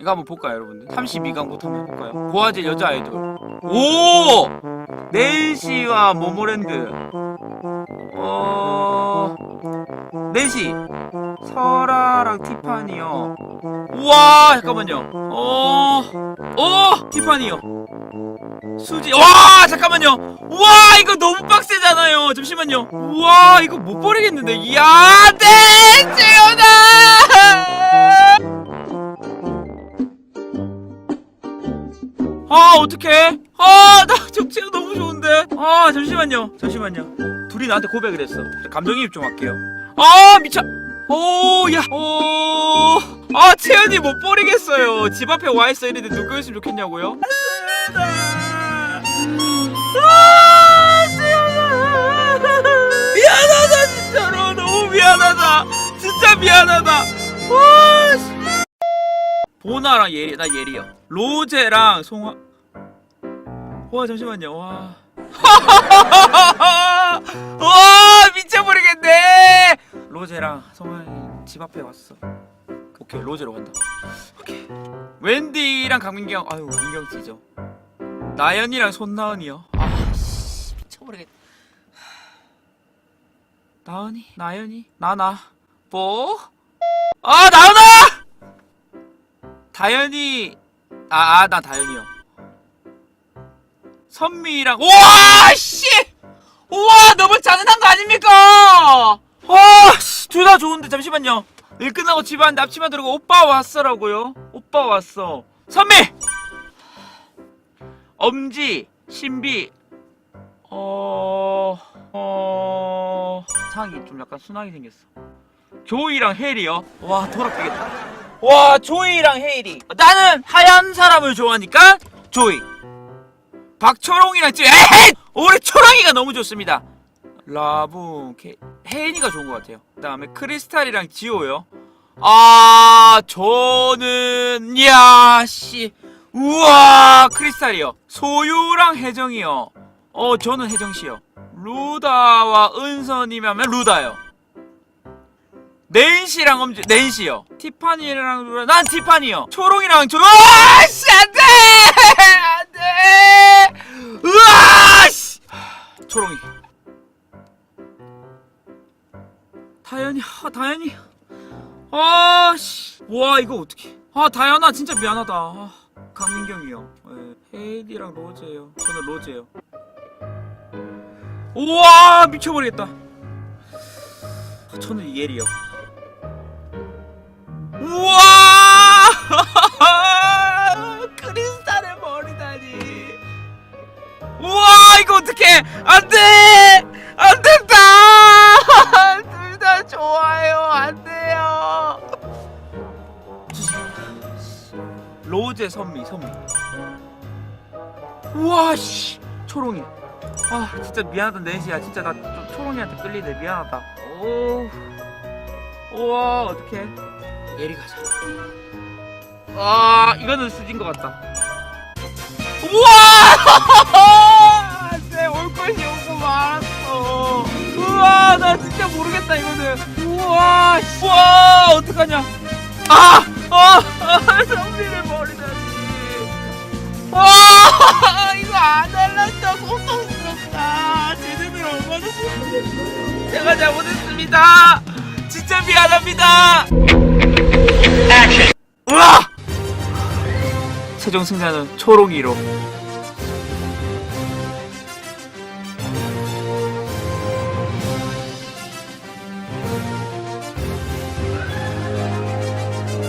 이거 한번 볼까요, 여러분들? 32강부터 한번 해볼까요? 고화질 여자 아이돌. 오! 낸시와 모모랜드. 어, 낸시. 설아랑 티파니요. 우와, 잠깐만요. 어, 어, 티파니요. 수지. 와, 잠깐만요. 우와, 이거 너무 빡세잖아요. 잠시만요. 우와, 이거 못 버리겠는데. 이야, 네, 재현아! 아 어떡해? 아나 정치가 너무 좋은데. 아 잠시만요. 잠시만요. 둘이 나한테 고백을 했어. 감정이입 좀 할게요. 아 미쳐. 오야 오 아 채연이 못 버리겠어요. 집 앞에 와있어 이랬는데 누구였으면 좋겠냐고요? 아 채연아. 미안하다 진짜로. 너무 미안하다. 진짜 미안하다. 와 씨. 보나랑 예리 나 예리요. 로제랑 송화 와 잠시만요. 와. 와 미쳐버리겠네. 로제랑 송하이 집 앞에 왔어. 오케이 로제로 간다. 오케이. 웬디랑 강민경 아유 민경 씨죠. 나연이랑 손나은이요. 아 씨 미쳐버리겠네 나은이? 나연이? 나나? 뭐? 아 나은아 다현이 아, 아, 나 다현이요. 선미랑 우와 씨! 우와 너무 잔인한 거 아닙니까? 와, 둘 다 좋은데 잠시만요. 일 끝나고 왔는데 앞치마 들고 오빠 왔어라고요. 오빠 왔어. 선미! 엄지, 신비, 어, 어, 상이 좀 약간 순하게 생겼어. 조이랑 혜리요. 와 돌아가겠다. 와 조이랑 헤이리 나는 하얀 사람을 좋아하니까 조이. 박초롱이랑 찌 에헤이! 올해 초롱이가 너무 좋습니다. 라부 케 혜인이가 좋은 것 같아요. 그 다음에 크리스탈이랑 지호요. 아 저는 야씨. 우와 크리스탈이요. 소유랑 혜정이요. 어 저는 혜정씨요. 루다와 은선이면 루다요 낸시랑 엄지 낸시요. 티파니랑 루라 난 티파니요. 초롱이랑 초롱 아씨 안돼! 안돼! 으아 씨! 초롱이. 다현이 아 다현이. 아씨. 와 이거 어떻게 아 다현아 진짜 미안하다. 아, 강민경이요 네, 헤이디랑 로제요. 저는 로제요. 우와 미쳐버리겠다. 저는 예리요 우와! 크리스탈의 머리다니. 우와, 이거 어떡해! 안 돼! 안 된다! 둘 다 좋아요. 안 돼요. 로제 선미, 선미. 우와, 씨. 초롱이. 아, 진짜 미안하다, 넷이야. 진짜 나 좀 초롱이한테 끌리네. 미안하다. 오. 우와, 어떡해. 예리 가자. 아 이거는 수진 것 같다. 우와! 안돼 올 것이 오고 말았어. 우와 나 진짜 모르겠다 이거는. 우와 씨. 우와 어떡하냐. 아! 아! 아 선비를 버리다니. 와 이거 안 할란다 고통스럽다. 제대로 얼마나 잘못했어요. 제가 잘못했습니다. 진짜 미안합니다. 최종 승자는 초롱이로